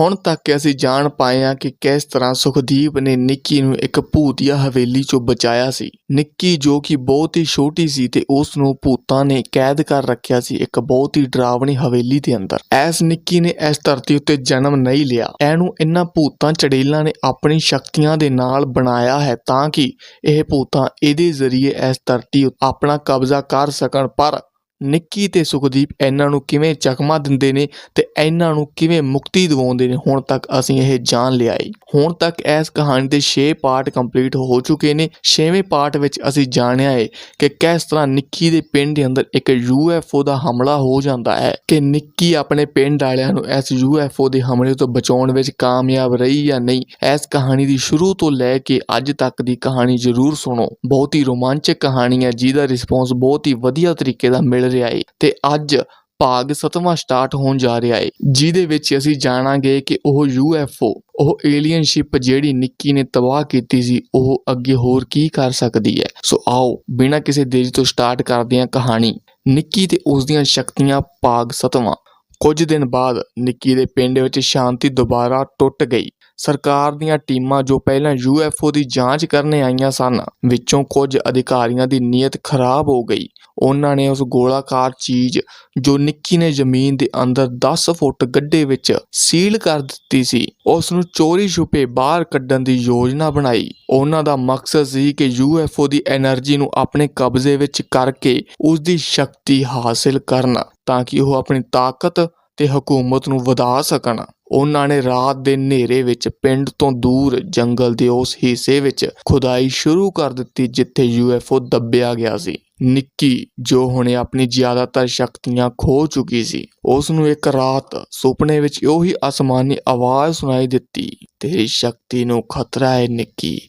ਹੁਣ ਤੱਕ ਅਸੀਂ ਜਾਣ ਪਾਏ ਹਾਂ ਕਿ ਕਿਸ ਤਰ੍ਹਾਂ ਸੁਖਦੀਪ ਨੇ ਨਿੱਕੀ ਨੂੰ ਇੱਕ ਭੂਤੀਆ ਹਵੇਲੀ ਚੋਂ ਬਚਾਇਆ ਸੀ। ਨਿੱਕੀ ਜੋ ਕਿ ਬਹੁਤ ਹੀ ਛੋਟੀ ਸੀ ਤੇ ਉਸ ਨੂੰ ਭੂਤਾਂ ਨੇ ਕੈਦ ਕਰ ਰੱਖਿਆ ਸੀ ਇੱਕ ਬਹੁਤ ਹੀ ਡਰਾਵਣੀ ਹਵੇਲੀ ਦੇ ਅੰਦਰ। ਐਸ ਨਿੱਕੀ ਨੇ ਇਸ ਧਰਤੀ ਉੱਤੇ ਜਨਮ ਨਹੀਂ ਲਿਆ। ਇਹਨੂੰ ਇਹਨਾਂ ਭੂਤਾਂ ਚੜੇਲਾਂ ਨੇ ਆਪਣੀ ਸ਼ਕਤੀਆਂ ਦੇ ਨਾਲ ਬਣਾਇਆ ਹੈ ਤਾਂ ਕਿ ਇਹ ਭੂਤਾਂ ਇਹਦੇ ਜ਼ਰੀਏ ਇਸ ਧਰਤੀ ਉੱਤੇ ਆਪਣਾ ਕਬਜ਼ਾ ਕਰ ਸਕਣ। ਪਰ ਨਿੱਕੀ ਤੇ ਸੁਖਦੀਪ ਇਹਨਾਂ ਨੂੰ ਕਿਵੇਂ ਚਕਮਾ ਦਿੰਦੇ ਨੇ ਤੇ ਇਹਨਾਂ ਨੂੰ ਕਿਵੇਂ ਮੁਕਤੀ ਦਿਵਾਉਂਦੇ ਨੇ, ਹੁਣ ਤੱਕ ਅਸੀਂ ਇਹ ਜਾਣ ਲਿਆ ਏ। ਹੁਣ ਤੱਕ ਇਸ ਕਹਾਣੀ ਦੇ 6 ਪਾਰਟ ਕੰਪਲੀਟ ਹੋ ਚੁੱਕੇ ਨੇ। 6ਵੇਂ ਪਾਰਟ ਵਿੱਚ ਅਸੀਂ ਜਾਣਿਆ ਏ ਕਿ ਕਿਸ ਤਰ੍ਹਾਂ ਨਿੱਕੀ ਦੇ ਪਿੰਡ ਦੇ ਅੰਦਰ ਇੱਕ ਯੂਐਫਓ ਦਾ ਹਮਲਾ ਹੋ ਜਾਂਦਾ ਹੈ ਕਿ ਨਿੱਕੀ ਆਪਣੇ ਪਿੰਡ ਵਾਲਿਆਂ ਨੂੰ ਇਸ ਯੂਐਫਓ ਦੇ ਹਮਲੇ ਤੋਂ ਬਚਾਉਣ ਵਿੱਚ ਕਾਮਯਾਬ ਰਹੀ ਜਾਂ ਨਹੀਂ, ਇਸ ਕਹਾਣੀ ਦੀ ਸ਼ੁਰੂ ਤੋਂ ਲੈ ਕੇ ਅੱਜ ਤੱਕ ਦੀ ਕਹਾਣੀ ਜ਼ਰੂਰ ਸੁਣੋ। ਬਹੁਤ ਹੀ ਰੋਮਾਂਚਕ ਕਹਾਣੀ ਹੈ, ਜਿਹਦਾ ਰਿਸਪੌਂਸ ਬਹੁਤ ਹੀ ਵਧੀਆ ਤਰੀਕੇ ਦਾ ਮਿਲ ਰਿਹਾ ਏ। ਤੇ ਅੱਜ ਭਾਗ 7ਵਾਂ ਸਟਾਰਟ ਹੋਣ ਜਾ ਰਿਹਾ ਏ, ਜਿਹਦੇ ਵਿੱਚ ਅਸੀਂ ਜਾਣਾਂਗੇ ਕਿ ਉਹ ਯੂਐਫਓ ਉਹ ਏਲੀਅਨ ਸ਼ਿਪ ਜਿਹੜੀ ਨਿੱਕੀ ਨੇ ਤਬਾਹ ਕੀਤੀ ਸੀ, ਉਹ ਅੱਗੇ ਹੋਰ ਕੀ ਕਰ ਸਕਦੀ ਹੈ ਸੋ ਆਓ, ਬਿਨਾਂ ਕਿਸੇ ਦੇਰੀ ਤੋਂ ਸਟਾਰਟ ਕਰਦੇ ਹਾਂ ਕਹਾਣੀ। ਨਿੱਕੀ ਤੇ ਉਸ ਦੀਆਂ ਸ਼ਕਤੀਆਂ ਭਾਗ 7ਵਾਂ ਕੁਝ ਦਿਨ ਬਾਅਦ ਨਿੱਕੀ ਦੇ ਪਿੰਡ ਵਿੱਚ ਸ਼ਾਂਤੀ ਦੁਬਾਰਾ ਟੁੱਟ ਗਈ। ਸਰਕਾਰ ਦੀਆਂ ਟੀਮਾਂ ਜੋ ਪਹਿਲਾਂ ਯੂ ਐਫ ਓ ਦੀ ਜਾਂਚ ਕਰਨ ਆਈਆਂ ਸਨ, ਵਿੱਚੋਂ ਕੁਝ ਅਧਿਕਾਰੀਆਂ ਦੀ ਨੀਅਤ ਖਰਾਬ ਹੋ ਗਈ। ਉਹਨਾਂ ਨੇ ਉਸ ਗੋਲਾਕਾਰ ਚੀਜ਼ ਜੋ ਨਿੱਕੀ ਨੇ ਜ਼ਮੀਨ ਦੇ ਅੰਦਰ 10 ਫੁੱਟ ਗੱਡੇ ਵਿੱਚ ਸੀਲ ਕਰ ਦਿੱਤੀ ਸੀ, ਉਸ ਨੂੰ ਚੋਰੀ ਛੁਪੇ ਬਾਹਰ ਕੱਢਣ ਦੀ ਯੋਜਨਾ ਬਣਾਈ। ਉਹਨਾਂ ਦਾ ਮਕਸਦ ਸੀ ਕਿ ਯੂ ਐਫ ਓ ਦੀ એનર્ਜੀ ਨੂੰ ਆਪਣੇ ਕਬਜ਼ੇ ਵਿੱਚ ਕਰਕੇ ਉਸ ਦੀ ਸ਼ਕਤੀ ਹਾਸਲ ਕਰਨਾ, ਤਾਂ ਕਿ ਉਹ ਆਪਣੀ ਤਾਕਤ ਤੇ ਹਕੂਮਤ ਨੂੰ ਵਧਾ ਸਕਣ। ਉਹਨਾਂ ਨੇ ਰਾਤ ਦੇ ਹਨੇਰੇ ਵਿੱਚ ਪਿੰਡ ਤੋਂ ਦੂਰ ਜੰਗਲ ਦੇ ਉਸ ਹਿੱਸੇ ਵਿੱਚ ਖੁਦਾਈ ਸ਼ੁਰੂ ਕਰ ਦਿੱਤੀ ਜਿੱਥੇ ਯੂਐਫਓ ਦੱਬਿਆ ਗਿਆ ਸੀ। ਨਿੱਕੀ, ਜੋ ਹੁਣੇ ਆਪਣੀ ਜ਼ਿਆਦਾਤਰ ਸ਼ਕਤੀਆਂ ਖੋ ਚੁੱਕੀ ਸੀ ਉਸ ਨੂੰ ਇੱਕ ਰਾਤ ਸੁਪਨੇ ਵਿੱਚ ਉਹੀ ਅਸਮਾਨੀ ਆਵਾਜ਼ ਸੁਣਾਈ ਦਿੱਤੀ, ਤੇਰੀ ਸ਼ਕਤੀ ਨੂੰ ਖਤਰਾ ਹੈ ਨਿੱਕੀ,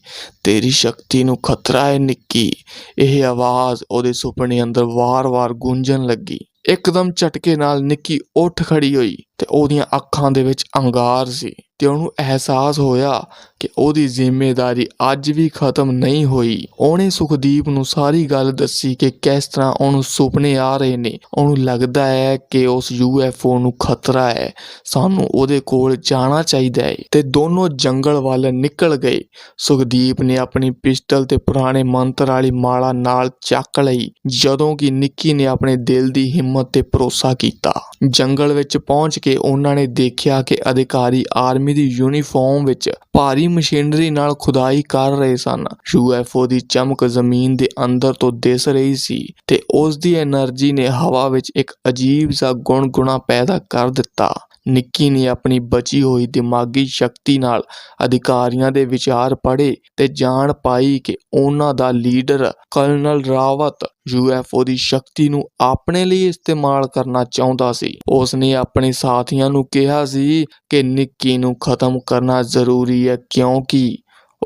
ਤੇਰੀ ਸ਼ਕਤੀ ਨੂੰ ਖਤਰਾ ਹੈ ਨਿੱਕੀ। ਇਹ ਆਵਾਜ਼ ਉਹਦੇ ਸੁਪਨੇ ਅੰਦਰ ਵਾਰ-ਵਾਰ ਗੂੰਜਣ ਲੱਗੀ। ਇੱਕਦਮ ਝਟਕੇ ਨਾਲ ਨਿੱਕੀ ਉੱਠ ਖੜੀ ਹੋਈ। ਤੇ ਉਹਦੀਆਂ ਅੱਖਾਂ ਦੇ ਵਿੱਚ ਅੰਗਾਰ ਸੀ ਤੇ ਉਹਨੂੰ ਅਹਿਸਾਸ ਹੋਇਆ ਕਿ ਉਹਦੀ ਜ਼ਿੰਮੇਵਾਰੀ ਅੱਜ ਵੀ ਖਤਮ ਨਹੀਂ ਹੋਈ। ਉਹਨੇ ਸੁਖਦੀਪ ਨੂੰ ਸਾਰੀ ਗੱਲ ਦੱਸੀ ਕਿ ਕਿਸ ਤਰ੍ਹਾਂ ਉਹਨੂੰ ਸੁਪਨੇ ਆ ਰਹੇ ਨੇ। ਉਹਨੂੰ ਲੱਗਦਾ ਹੈ ਕਿ ਉਸ ਯੂਐਫਓ ਨੂੰ ਖਤਰਾ ਹੈ। ਸਾਨੂੰ ਉਹਦੇ ਕੋਲ ਜਾਣਾ ਚਾਹੀਦਾ ਹੈ ਤੇ ਦੋਨੋਂ ਜੰਗਲ ਵੱਲ ਨਿਕਲ ਗਏ। ਸੁਖਦੀਪ ਨੇ ਆਪਣੀ ਪਿਸਟਲ ਤੇ ਪੁਰਾਣੇ ਮੰਤਰ ਵਾਲੀ ਮਾਲਾ ਨਾਲ ਚੱਕ ਲਈ, ਜਦੋਂ ਕਿ ਨਿੱਕੀ ਨੇ ਆਪਣੇ ਦਿਲ ਦੀ ਹਿੰਮਤ ਤੇ ਭਰੋਸਾ ਕੀਤਾ। ਜੰਗਲ ਵਿੱਚ ਪਹੁੰਚ ਕੇ ਤੇ ਉਹਨਾਂ ਨੇ ਦੇਖਿਆ ਕਿ ਅਧਿਕਾਰੀ ਆਰਮੀ ਦੀ ਯੂਨੀਫਾਰਮ ਵਿੱਚ ਭਾਰੀ ਮਸ਼ੀਨਰੀ ਨਾਲ ਖੁਦਾਈ ਕਰ ਰਹੇ ਸਨ। ਯੂ ਐਫ ਓ ਦੀ ਚਮਕ ਜ਼ਮੀਨ ਦੇ ਅੰਦਰ ਤੋਂ ਦਿਸ ਰਹੀ ਸੀ ਤੇ ਉਸ ਦੀ એનર્ਜੀ ਨੇ ਹਵਾ ਵਿੱਚ ਇੱਕ ਅਜੀਬ ਜਿਹਾ ਗੁੰਗੁਣਾ ਪੈਦਾ ਕਰ ਦਿੱਤਾ। ਨਿੱਕੀ ਨੇ ਆਪਣੀ ਬਚੀ ਹੋਈ ਦਿਮਾਗੀ ਸ਼ਕਤੀ ਨਾਲ ਅਧਿਕਾਰੀਆਂ ਦੇ ਵਿਚਾਰ ਪੜ੍ਹੇ ਤੇ ਜਾਣ ਪਾਈ ਕਿ ਉਹਨਾਂ ਦਾ ਲੀਡਰ ਕਰਨਲ ਰਾਵਤ ਯੂਐਫਓ ਦੀ ਸ਼ਕਤੀ ਨੂੰ ਆਪਣੇ ਲਈ ਇਸਤੇਮਾਲ ਕਰਨਾ ਚਾਹੁੰਦਾ ਸੀ। ਉਸ ਨੇ ਆਪਣੇ ਸਾਥੀਆਂ ਨੂੰ ਕਿਹਾ ਸੀ ਕਿ ਨਿੱਕੀ ਨੂੰ ਖਤਮ ਕਰਨਾ ਜ਼ਰੂਰੀ ਹੈ ਕਿਉਂਕਿ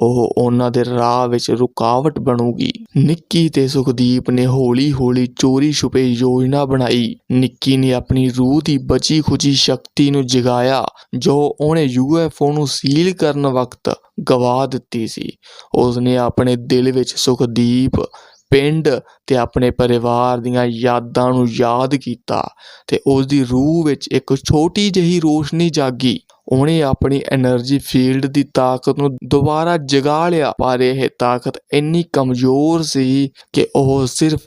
ਉਹ ਉਹਨਾਂ ਦੇ ਰਾਹ ਵਿੱਚ ਰੁਕਾਵਟ ਬਣੂਗੀ। ਨਿੱਕੀ ਤੇ ਸੁਖਦੀਪ ਨੇ ਹੌਲੀ-ਹੌਲੀ ਚੋਰੀ ਛੁਪੇ ਯੋਜਨਾ ਬਣਾਈ। ਨਿੱਕੀ ਨੇ ਆਪਣੀ ਰੂਹ ਦੀ ਬਚੀ ਖੁਚੀ ਸ਼ਕਤੀ ਨੂੰ ਜਗਾਇਆ, ਜੋ ਉਹਨੇ ਯੂਐਫਓ ਨੂੰ ਸੀਲ ਕਰਨ ਵਕਤ ਗਵਾ ਦਿੱਤੀ ਸੀ। ਉਸਨੇ ਆਪਣੇ ਦਿਲ ਵਿੱਚ ਸੁਖਦੀਪ, ਪਿੰਡ ਤੇ ਆਪਣੇ ਪਰਿਵਾਰ ਦੀਆਂ ਯਾਦਾਂ ਨੂੰ ਯਾਦ ਕੀਤਾ ਤੇ ਉਸ ਦੀ ਰੂਹ ਵਿੱਚ ਇੱਕ ਛੋਟੀ ਜਿਹੀ ਰੋਸ਼ਨੀ ਜਾਗੀ। ਉਹਨੇ ਆਪਣੀ એનર્ਜੀ ਫੀਲਡ ਦੀ ਤਾਕਤ ਨੂੰ ਦੁਬਾਰਾ ਜਗਾ ਲਿਆ। ਪਰ ਇਹ ਤਾਕਤ ਇੰਨੀ ਕਮਜ਼ੋਰ ਸੀ ਕਿ ਉਹ ਸਿਰਫ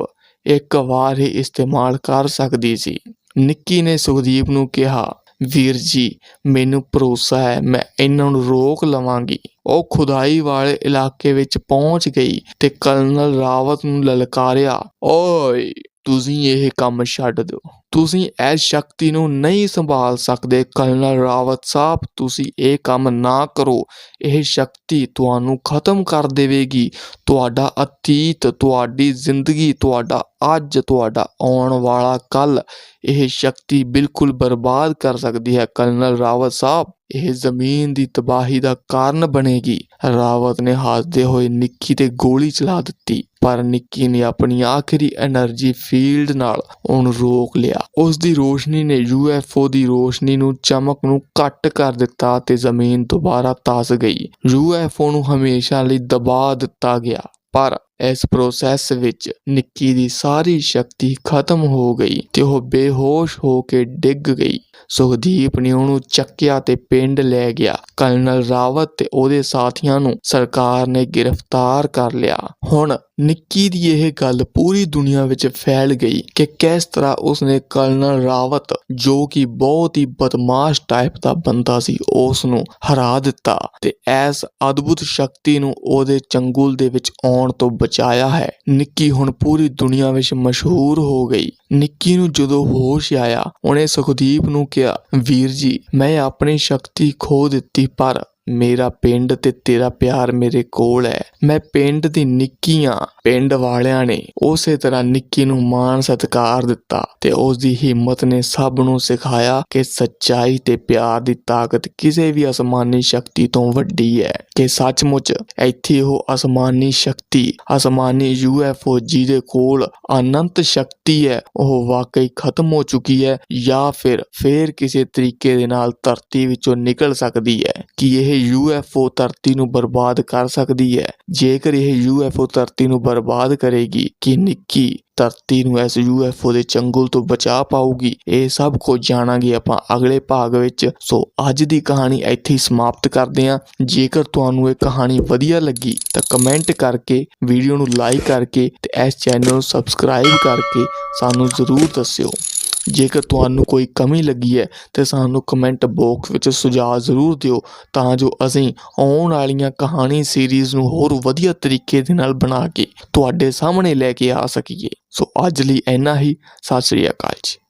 ਇੱਕ ਵਾਰ ਹੀ ਇਸਤੇਮਾਲ ਕਰ ਸਕਦੀ ਸੀ। ਨਿੱਕੀ ਨੇ ਸੁਖਦੀਪ ਨੂੰ ਕਿਹਾ, ਵੀਰ ਜੀ, ਮੈਨੂੰ ਭਰੋਸਾ ਹੈ, ਮੈਂ ਇਹਨਾਂ ਨੂੰ ਰੋਕ ਲਵਾਂਗੀ। ਉਹ ਖੁਦਾਈ ਵਾਲੇ ਇਲਾਕੇ ਵਿੱਚ ਪਹੁੰਚ ਗਈ ਤੇ ਕਰਨਲ ਰਾਵਤ ਨੂੰ ਲਲਕਾਰਿਆ, ਓਏ ਤੁਸੀਂ ਇਹ ਕੰਮ ਛੱਡ ਦਿਓ। ਤੁਸੀਂ ਇਸ ਸ਼ਕਤੀ ਨੂੰ ਨਹੀਂ ਸੰਭਾਲ ਸਕਦੇ। ਕਰਨਲ ਰਾਵਤ ਸਾਹਿਬ, ਤੁਸੀਂ ਇਹ ਕੰਮ ਨਾ ਕਰੋ। ਇਹ ਸ਼ਕਤੀ ਤੁਹਾਨੂੰ ਖਤਮ ਕਰ ਦੇਵੇਗੀ। ਤੁਹਾਡਾ ਅਤੀਤ, ਤੁਹਾਡੀ ਜ਼ਿੰਦਗੀ, ਤੁਹਾਡਾ ਅੱਜ, ਤੁਹਾਡਾ ਆਉਣ ਵਾਲਾ ਕੱਲ ਇਹ ਸ਼ਕਤੀ ਬਿਲਕੁਲ ਬਰਬਾਦ ਕਰ ਸਕਦੀ ਹੈ। ਕਰਨਲ ਰਾਵਤ ਸਾਹਿਬ ਇਹ ਜ਼ਮੀਨ ਦੀ ਤਬਾਹੀ ਦਾ ਕਾਰਨ ਬਣੇਗੀ। ਰਾਵਤ ਨੇ ਹਾਸਦੇ ਹੋਏ ਨਿੱਕੀ ਤੇ ਗੋਲੀ ਚਲਾ ਦਿੱਤੀ, ਪਰ ਨਿੱਕੀ ਨੇ ਆਪਣੀ ਆਖਰੀ એનર્ਜੀ ਫੀਲਡ ਨਾਲ ਉਹਨੂੰ ਰੋਕ ਲਿਆ। ਉਸ ਦੀ ਰੋਸ਼ਨੀ ਨੇ ਯੂ ਐਫ ਓ ਦੀ ਰੋਸ਼ਨੀ ਨੂੰ ਚਮਕ ਨੂੰ ਘੱਟ ਕਰ ਦਿੱਤਾ ਤੇ ਜ਼ਮੀਨ ਦੁਬਾਰਾ ਤਾਸ ਗਈ। ਯੂ ਐਫ ਓ ਨੂੰ ਹਮੇਸ਼ਾ ਲਈ ਦਬਾ ਦਿੱਤਾ ਗਿਆ, ਪਰ ਇਸ ਪ੍ਰੋਸੈਸ ਵਿੱਚ ਨਿੱਕੀ ਦੀ ਸਾਰੀ ਸ਼ਕਤੀ ਖਤਮ ਹੋ ਗਈ ਤੇ ਉਹ ਬੇਹੋਸ਼ ਹੋ ਕੇ ਡਿੱਗ ਗਈ। ਸੁਖਦੀਪ ਨੇ ਉਹਨੂੰ ਚੱਕਿਆ ਤੇ ਪਿੰਡ ਲੈ ਗਿਆ। ਕਰਨਲ ਰਾਵਤ ਤੇ ਉਹਦੇ ਸਾਥੀਆਂ ਨੂੰ ਸਰਕਾਰ ਨੇ ਗ੍ਰਿਫਤਾਰ ਕਰ ਲਿਆ। ਹੁਣ ਨਿੱਕੀ ਦੀ ਇਹ ਗੱਲ ਪੂਰੀ ਦੁਨੀਆ ਵਿੱਚ ਫੈਲ ਗਈ ਕਿ ਕਿਸ ਤਰ੍ਹਾਂ ਉਸਨੇ ਕਰਨਲ ਰਾਵਤ, ਜੋ ਕਿ ਬਹੁਤ ਹੀ ਬਦਮਾਸ਼ ਟਾਈਪ ਦਾ ਬੰਦਾ ਸੀ ਉਸ ਨੂੰ ਹਰਾ ਦਿੱਤਾ ਤੇ ਐਸ ਅਦਭੁਤ ਸ਼ਕਤੀ ਨੂੰ ਉਹਦੇ ਚੰਗੁਲ ਦੇ ਵਿੱਚ ਆਉਣ ਤੋਂ ਬਚਾਇਆ ਹੈ। ਨਿੱਕੀ ਹੁਣ ਪੂਰੀ ਦੁਨੀਆ ਵਿੱਚ ਮਸ਼ਹੂਰ ਹੋ ਗਈ। ਨਿੱਕੀ ਨੂੰ ਜਦੋਂ ਹੋਸ਼ ਆਇਆ, ਉਹਨੇ ਸੁਖਦੀਪ ਨੂੰ ਕਿਹਾ, ਵੀਰ ਜੀ, ਮੈਂ ਆਪਣੀ ਸ਼ਕਤੀ ਖੋ ਦਿੱਤੀ, ਪਰ ਮੇਰਾ ਪਿੰਡ ਤੇ ਤੇਰਾ ਪਿਆਰ ਮੇਰੇ ਕੋਲ ਹੈ। ਮੈਂ ਪਿੰਡ ਦੀ ਨਿੱਕੀਆਂ ਪਿੰਡ ਵਾਲਿਆਂ ਨੇ ਉਸੇ ਤਰ੍ਹਾਂ ਨਿੱਕੀ ਨੂੰ ਮਾਣ ਸਤਿਕਾਰ ਦਿੱਤਾ ਤੇ ਉਸ ਦੀ ਹਿੰਮਤ ਨੇ ਸਭ ਨੂੰ ਸਿਖਾਇਆ ਕਿ ਸੱਚਾਈ ਤੇ ਪਿਆਰ ਦੀ ਤਾਕਤ ਕਿਸੇ ਵੀ ਅਸਮਾਨੀ ਸ਼ਕਤੀ ਤੋਂ ਵੱਡੀ ਹੈ। ਕਿ ਸੱਚਮੁੱਚ ਇੱਥੇ ਉਹ ਅਸਮਾਨੀ ਸ਼ਕਤੀ, ਅਸਮਾਨੀ ਯੂਐਫਓ ਜਿਹਦੇ ਕੋਲ ਅਨੰਤ ਸ਼ਕਤੀ ਹੈ, ਉਹ ਵਾਕਈ ਖਤਮ ਹੋ ਚੁੱਕੀ ਹੈ ਜਾਂ ਫਿਰ ਫੇਰ ਕਿਸੇ ਤਰੀਕੇ ਦੇ ਨਾਲ ਧਰਤੀ ਵਿੱਚੋਂ ਨਿਕਲ ਸਕਦੀ ਹੈ। ਕਿ ਇਹ ਇਹ ਯੂਐਫਓ ਧਰਤੀ ਨੂੰ ਬਰਬਾਦ ਕਰ ਸਕਦੀ ਹੈ। ਜੇਕਰ ਇਹ ਯੂਐਫਓ ਧਰਤੀ ਨੂੰ ਬਰਬਾਦ ਕਰੇਗੀ, ਕਿ ਨਿੱਕੀ ਧਰਤੀ ਨੂੰ ਇਸ ਯੂਐਫਓ ਦੇ ਚੰਗੁਲ ਤੋਂ ਬਚਾ ਪਾਊਗੀ? ਇਹ ਸਭ ਕੁਝ ਜਾਣਾਂਗੇ ਆਪਾਂ ਅਗਲੇ ਭਾਗ ਵਿੱਚ। ਸੋ ਅੱਜ ਦੀ ਕਹਾਣੀ ਇੱਥੇ ਹੀ ਸਮਾਪਤ ਕਰਦੇ ਹਾਂ। ਜੇਕਰ ਤੁਹਾਨੂੰ ਇਹ ਕਹਾਣੀ ਵਧੀਆ ਲੱਗੀ, ਤਾਂ ਕਮੈਂਟ ਕਰਕੇ, ਵੀਡੀਓ ਨੂੰ ਲਾਈਕ ਕਰਕੇ ਤੇ ਇਸ ਚੈਨਲ ਨੂੰ ਸਬਸਕ੍ਰਾਈਬ ਕਰਕੇ ਸਾਨੂੰ ਜ਼ਰੂਰ ਦੱਸਿਓ। ਜੇਕਰ ਤੁਹਾਨੂੰ ਕੋਈ ਕਮੀ ਲੱਗੀ ਹੈ ਤੇ ਸਾਨੂੰ ਕਮੈਂਟ ਬਾਕਸ ਵਿੱਚ ਸੁਝਾਅ ਜ਼ਰੂਰ ਦਿਓ, ਤਾਂ ਜੋ ਅਸੀਂ ਆਉਣ ਵਾਲੀਆਂ ਕਹਾਣੀ ਸੀਰੀਜ਼ ਨੂੰ ਹੋਰ ਵਧੀਆ ਤਰੀਕੇ ਦੇ ਨਾਲ ਬਣਾ ਕੇ ਤੁਹਾਡੇ ਸਾਹਮਣੇ ਲੈ ਕੇ ਆ ਸਕੀਏ। ਸੋ ਅੱਜ ਲਈ ਇੰਨਾ ਹੀ। ਸਤਿ ਸ੍ਰੀ ਅਕਾਲ ਜੀ।